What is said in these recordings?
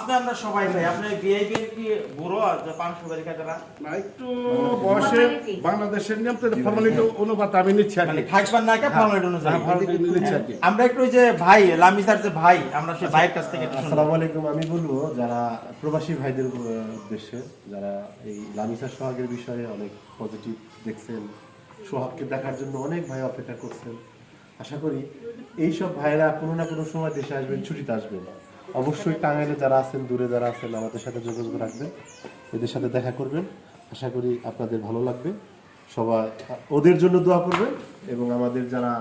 আপনি আমরা সবাই ভাই আপনি ভিআইপি কি বুড়ো যে পাঁচশো বাড়ি খাটারা না একটু বয়সে বাংলাদেশের নিয়ম তো ফর্মালিটি অনুপাত আমি নিচ্ছি আর মানে কি থাকবেন না কে ফর্মালিটি অনুযায়ী। হ্যাঁ, নিচ্ছি আর কি। আমরা একটু ওই যে ভাই লামি স্যার যে ভাই আমরা সেই ভাইয়ের কাছ থেকে আসসালামু আলাইকুম। আমি বলব যারা প্রবাসী ভাইদের উদ্দেশ্যে যারা এই লামিসা সোহাগের বিষয়ে অনেক পজিটিভ দেখছেন সোহাগকে দেখার জন্য অনেক ভাই অপেক্ষা করছেন আশা করি এই সব ভাইরা কোনো না কোনো সময় দেশে আসবেন ছুটিতে আসবেন। অবশ্যই টাঙ্গাইলে যারা আছেন দূরে যারা আছেন আমাদের সাথে যোগাযোগ রাখবেন। এদের সাথে দেখা করবেন। আশা করি আপনাদের ভালো লাগবে। সবাই ওদের জন্য দোয়া করবেন এবং আমাদের যারা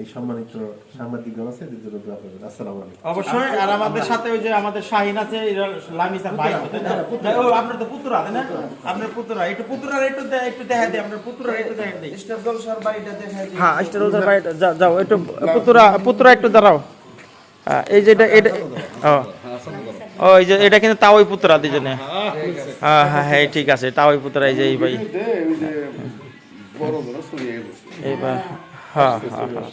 এই সম্মানিত সাংবাদিকগণ আছে এদের জন্য দোয়া করবেন। আসসালামু আলাইকুম। অবশ্যই আর আমাদের সাথে ওই যে আমাদের শাহিন আছে এরা লামি স্যার ভাই। ও আপনার তো পুত্রা তাই না? আপনার পুত্রা একটু পুত্রার একটু একটু দেখা দিই আপনার পুত্রার একটু দেখা দিই। হ্যাঁ স্টার স্যার ভাই যাও যাও একটু পুত্রা পুত্রা একটু দাঁড়াও। এই যে এটা এটা ও এই যে এটা কিন্তু তাওই পুত্রা দুজনে হ্যাঁ হ্যাঁ হ্যাঁ ঠিক আছে তাওই পুত্রা এই যে এই ভাই এইবার হ্যাঁ হ্যাঁ হ্যাঁ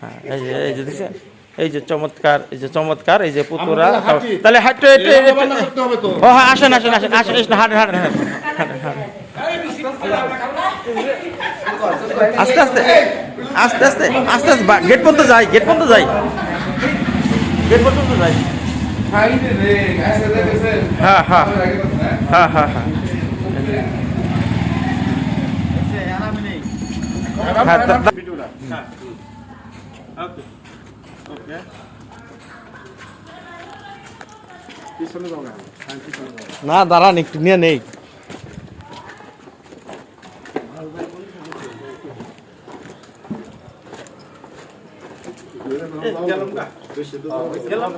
হ্যাঁ এই যে এই যে দেখছেন এই যে চমৎকার এই যে চমৎকার এই যে পুতুরা তাহলে হাঁটতে এই ও হ্যাঁ আসেন আসেন আসেন আসেন আসেন হাঁটেন হাঁটেন হাঁটেন হাঁটেন, হাঁটেন। আস্তে আস্তে আস্তে আস্তে আস্তে আস্তে গেট পর্যন্ত যাই গেট পর্যন্ত যাই গেট পর্যন্ত যাই হ্যাঁ হ্যাঁ হ্যাঁ হ্যাঁ হ্যাঁ হ্যাঁ, না দাঁড়ান একটু নিয়ে নেই। Gel lan.